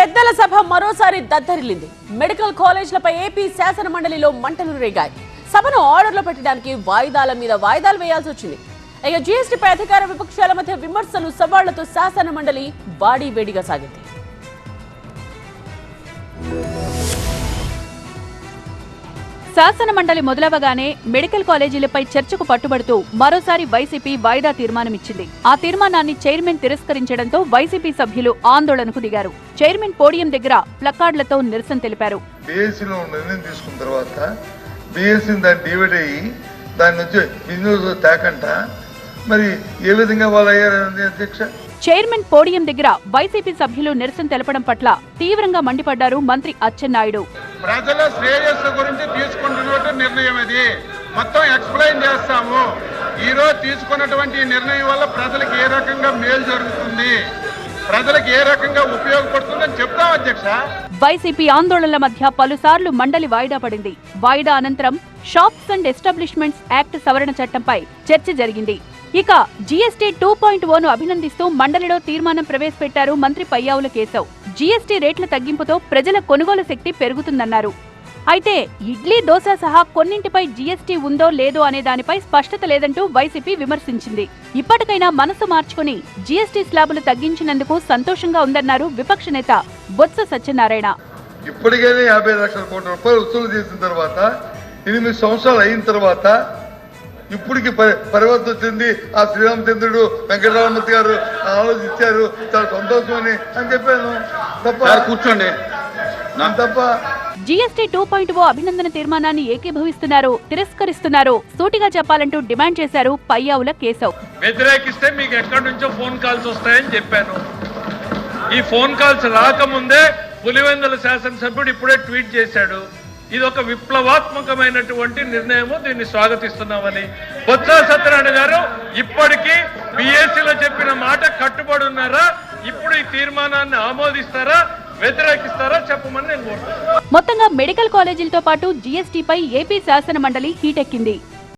పెద్దల సభ మరోసారి దద్దరిల్లింది. Medical కాలేజీలపై AP శాసన మండలిలో మంటలు రేగాయి. సభను ఆర్డర్లో పెట్టడానికి వాయిదాల మీద వాయిదాలు వేయాల్సి వచ్చింది. ఇక జీఎస్టీపై అధికార విపక్షాల మధ్య విమర్శలు సవాళ్ళతో శాసన మండలి వాడి వేడిగా సాగింది. శాసన మండలి మొదలవగానే మెడికల్ కాలేజీలపై చర్చకు పట్టుబడుతూ మరోసారి వైసీపీ వాయిదా తీర్మానమిచ్చింది. ఆ తీర్మానాన్ని చైర్మన్ తిరస్కరించడంతో వైసీపీ సభ్యులు ఆందోళనకు దిగారు. చైర్మన్ పోడియం దగ్గర ప్లకార్డులతో నిరసన తెలిపారు. బీఎస్సీలో నిర్ణయం తీసుకున్న తర్వాత బీఎస్సీని దాన్ని డివైడ్ అయ్యి దాని నుంచి బిజినెస్ తేకంట. మరి ఏ విధంగా వాళ్ళు అయ్యారండి అధ్యక్ష? చైర్మన్ పోడియం దగ్గర వైసీపీ సభ్యులు నిరసన తెలపడం పట్ల తీవ్రంగా మండిపడ్డారు మంత్రి అచ్చెన్నాయుడు. ప్రజల శ్రేయస్సు గురించి తీసుకుంటున్నటువంటి నిర్ణయం ఇది మొత్తం ఎక్స్ప్లెయిన్ చేస్తాము. ఈరోజు తీసుకున్నటువంటి నిర్ణయం వల్ల ప్రజలకు ఏ రకంగా మేలు జరుగుతుంది? ప్రజలకు ఏ రకంగా ఉపయోగపడుతుందని చెప్తాం అధ్యక్ష? వైసీపీ ఆందోళనల మధ్య పలుసార్లు మండలి వాయిదా పడింది. వాయిదా అనంతరం షాప్స్ అండ్ ఎస్టాబ్లిష్మెంట్స్ యాక్ట్ సవరణ చట్టంపై చర్చ జరిగింది. ఇక జీఎస్టీ టూ పాయింట్ ఓను అభినందిస్తూ మండలిలో తీర్మానం ప్రవేశపెట్టారు మంత్రి పయ్యావుల కేశవ్. జీఎస్టీ రేట్ల తగ్గింపుతో ప్రజల కొనుగోలు శక్తి పెరుగుతుందన్నారు. అయితే ఇడ్లీ దోశ సహా కొన్నింటిపై జీఎస్టీ ఉందో లేదో అనే దానిపై స్పష్టత లేదంటూ వైసీపీ విమర్శించింది. ఇప్పటికైనా మనసు మార్చుకుని జీఎస్టీ స్లాబులు తగ్గించినందుకు సంతోషంగా ఉందన్నారు విపక్ష నేత బొత్స సత్యనారాయణ. ఇప్పటికైనా యాభై లక్షల కోట్ల రూపాయలు వసూలు చేసిన తర్వాత ఎనిమిది సంవత్సరాలు అయిన తర్వాత ఇప్పటికి పరి పరివర్తన చెంది ఆ శ్రీరామచంద్రుడు వెంకటరామూర్తి గారు ఆలోచించారు. చాలా సంతోషం అని అని చెప్పాను. తప్ప కూర్చోండి. తప్ప జీఎస్టీ టూ పాయింట్ ఓ అభినందన తీర్మానాన్ని ఏకీభవిస్తున్నారు తిరస్కరిస్తున్నారు. సూటిగా చెప్పాలంటూ డిమాండ్ చేశారు పయ్యావుల కేశవ్. వ్యతిరేకిస్తే మీకు ఎక్కడి నుంచో ఫోన్ కాల్స్ వస్తాయని చెప్పాను. ఈ ఫోన్ కాల్స్ రాకముందే పులివెందుల శాసనసభ్యుడు ఇప్పుడే ట్వీట్ చేశాడు. ఇది ఒక విప్లవాత్మకమైనటువంటి నిర్ణయము. దీన్ని స్వాగతిస్తున్నామని బొత్స సత్యనారాయణ గారు ఇప్పటికీ బిఎస్సీలో చెప్పిన మాట కట్టుబడి ఉన్నారా? ఇప్పుడు ఈ తీర్మానాన్ని ఆమోదిస్తారా? వ్యతిరేకిస్తారా? చెప్పమని నేను కోరుతున్నాను. మొత్తంగా మెడికల్ కాలేజీలతో పాటు జీఎస్టీపై ఏపీ శాసన మండలి హీటెక్కింది.